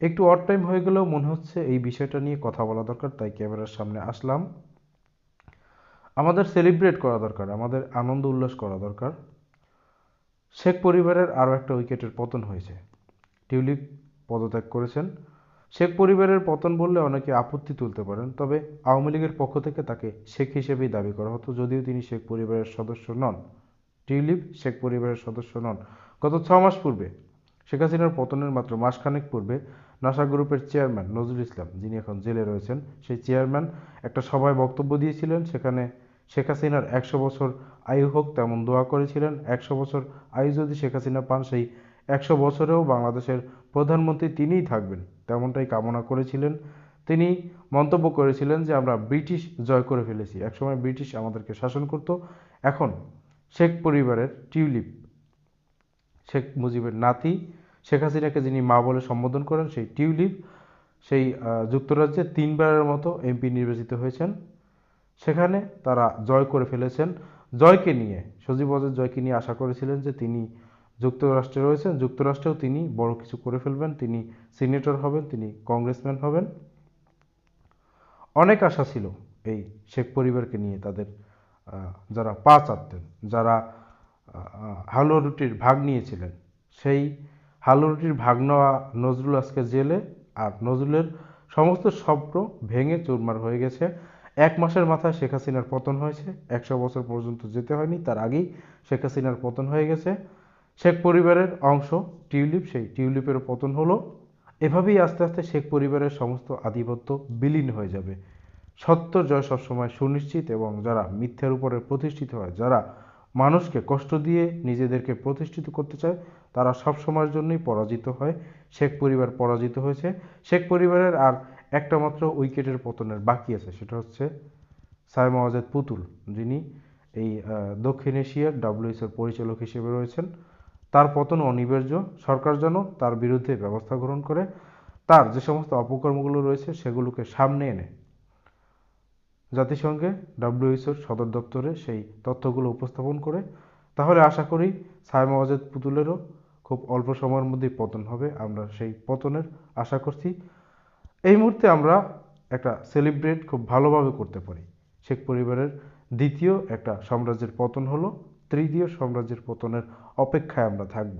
একটু অট টাইম হয়ে গেলেও মনে হচ্ছে এই বিষয়টা নিয়ে কথা বলা দরকার, তাই ক্যামেরার সামনে আসলাম। আমাদের সেলিব্রেট করা দরকার, আমাদের আনন্দ উল্লাস করা দরকার। শেখ পরিবারের আরও একটা উইকেটের পতন হয়েছে। টিউলিপ পদত্যাগ করেছেন। শেখ পরিবারের পতন বললে অনেকে আপত্তি তুলতে পারেন, তবে আওয়ামী লীগের পক্ষ থেকে তাকে শেখ হিসেবেই দাবি করা হতো, যদিও তিনি শেখ পরিবারের সদস্য নন। টিউলিপ শেখ পরিবারের সদস্য নন। গত ছ মাস পূর্বে শেখ হাসিনার পতনের মাত্র মাসখানেক পূর্বে নাসা গ্রুপের চেয়ারম্যান নজরুল ইসলাম, যিনি এখন জেলে রয়েছেন, সেই চেয়ারম্যান একটা সভায় বক্তব্য দিয়েছিলেন। সেখানে শেখ হাসিনার একশো বছর আয়ু হোক তেমন দোয়া করেছিলেন। একশো বছর আয়ু যদি শেখ হাসিনা পান, সেই একশো বছরেও বাংলাদেশের প্রধানমন্ত্রী তিনিই থাকবেন তেমনটাই কামনা করেছিলেন। তিনি মন্তব্য করেছিলেন যে, আমরা ব্রিটিশ জয় করে ফেলেছি। একসময় ব্রিটিশ আমাদেরকে শাসন করত। এখন শেখ পরিবারের টিউলিপ, শেখ মুজিবের নাতি শেখ হাসিনাকে যিনি মা বলে সম্বোধন করেন, সেই টিউলিপ, সেই যুক্তরাজ্যে তিনবারের মতো এমপি নির্বাচিত হয়েছেন। সেখানে তারা জয় করে ফেলেছেন। জয়কে নিয়ে, সজীব অজয় জয়কে নিয়ে আশা করেছিলেন যে তিনি যুক্তরাষ্ট্রে রয়েছেন। যুক্তরাষ্ট্রেও তিনি বড় কিছু করে ফেলবেন। তিনি সিনেটর হবেন, তিনি কংগ্রেসম্যান হবেন। অনেক আশা ছিল এই শেখ পরিবারকে নিয়ে তাদের যারা পা চাটতেন যারা হালুয়া রুটির ভাগ নিয়েছিলেন। সেই হালুয়া রুটির ভাগ নেওয়া নজরুল আজকে জেলে, আর নজরুলের সমস্ত স্বপ্ন ভেঙে চুরমার হয়ে গেছে। এক মাসের মাথায় শেখ হাসিনার পতন হয়েছে। একশো বছর পর্যন্ত যেতে হয়নি, তার আগেই শেখ হাসিনার পতন হয়ে গেছে। শেখ পরিবারের অংশ টিউলিপ, সেই টিউলিপের পতন হলো। এভাবেই আস্তে আস্তে শেখ পরিবারের সমস্ত আধিপত্য বিলীন হয়ে যাবে। সত্য জয় সবসময় সুনিশ্চিত এবং যারা মিথ্যার উপরে প্রতিষ্ঠিত হয়, যারা মানুষকে কষ্ট দিয়ে নিজেদেরকে প্রতিষ্ঠিত করতে চায়, তারা সব সময়ের জন্যই পরাজিত হয়। শেখ পরিবার পরাজিত হয়েছে। শেখ পরিবারের আর একটা মাত্র উইকেটের পতনের বাকি আছে, সেটা হচ্ছে সাইমা আজাদ পুতুল। যিনি এই দক্ষিণ এশিয়ার ডাব্লিউএসের পরিচালক হিসেবে রয়েছেন। তার পতন অনিবার্য। সরকার যেন তার বিরুদ্ধে ব্যবস্থা গ্রহণ করে, তার যে সমস্ত অপকর্মগুলো রয়েছে, সেগুলোকে সামনে এনে জাতিসংঘে ডাব্লিউএইচওর সদর দপ্তরে সেই তথ্যগুলো উপস্থাপন করে। তাহলে আশা করি সাইমা ওয়াজেদ পুতুলেরও খুব অল্প সময়ের মধ্যেই পতন হবে, আমরা সেই পতনের আশা করছি। এই মুহূর্তে আমরা একটা সেলিব্রেট খুব ভালোভাবে করতে পারি। শেখ পরিবারের দ্বিতীয় একটা সাম্রাজ্যের পতন হলো, তৃতীয় সাম্রাজ্যের পতনের অপেক্ষায় আমরা থাকব।